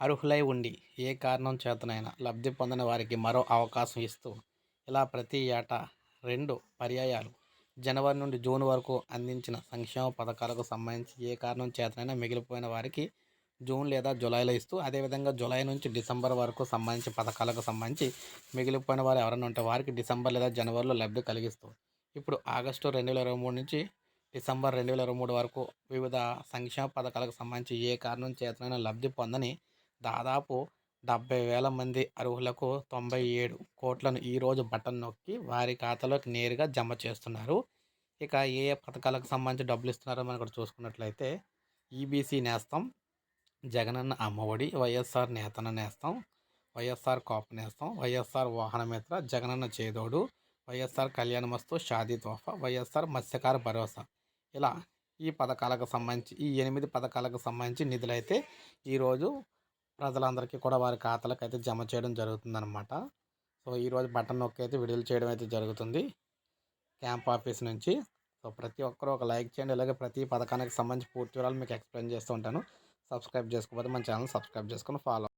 అర్హులై ఉండి ఏ కారణం చేతనైనా లబ్ధి పొందని వారికి మరో అవకాశం ఇస్తూ ఇలా ప్రతి ఏటా రెండు పర్యాయాలు జనవరి నుండి జూన్ వరకు అందించిన సంక్షేమ పథకాలకు సంబంధించి ఏ కారణం చేతనైనా మిగిలిపోయిన వారికి జూన్ లేదా జూలైలో ఇస్తూ అదేవిధంగా జూలై నుంచి డిసెంబర్ వరకు సంబంధించి పథకాలకు సంబంధించి మిగిలిపోయిన వారు ఎవరైనా ఉంటే వారికి డిసెంబర్ లేదా జనవరిలో లబ్ధి కలిగిస్తూ. ఇప్పుడు ఆగస్టు రెండు వేల ఇరవై మూడు నుంచి డిసెంబర్ రెండు వేల ఇరవై మూడు వరకు వివిధ సంక్షేమ పథకాలకు సంబంధించి ఏ కారణం చేతనైనా లబ్ధి పొందని దాదాపు డెబ్బై వేల మంది అర్హులకు తొంభై ఏడు కోట్లను ఈరోజు బటన్ నొక్కి వారి ఖాతాలోకి నేరుగా జమ చేస్తున్నారు. ఇక ఏ ఏ పథకాలకు సంబంధించి డబ్బులు ఇస్తున్నారో మనం ఇక్కడ చూసుకున్నట్లయితే ఈబీసీ నేస్తం జగనన్న అమ్మఒడి వైఎస్ఆర్ నేతన నేస్తం వైఎస్ఆర్ కాపు నేస్తం వైఎస్ఆర్ వాహనమిత్ర జగనన్న చేదోడు వైఎస్ఆర్ కళ్యాణమస్తు షాదీ తోఫా వైఎస్ఆర్ మత్స్యకార భరోసా. ఇలా ఈ పథకాలకు సంబంధించి ఈ ఎనిమిది పథకాలకు సంబంధించి నిధులైతే ఈరోజు ప్రజలందరికీ కూడా వారి ఖాతాలకు అయితే జమ చేయడం జరుగుతుందన్నమాట. సో ఈరోజు బటన్ నొక్కి అయితే విడుదల చేయడం అయితే జరుగుతుంది. క్యాంప్ ఆఫీస్ నుంచి. సో ప్రతి ఒక్కరూ ఒక లైక్ చేయండి. అలాగే ప్రతి పథకానికి సంబంధించి పూర్తి వివరాలు మీకు ఎక్స్ప్లెయిన్ చేస్తూ ఉంటాను. సబ్స్క్రైబ్ చేసుకోకపోతే మన ఛానల్ సబ్స్క్రైబ్ చేసుకొని ఫాలో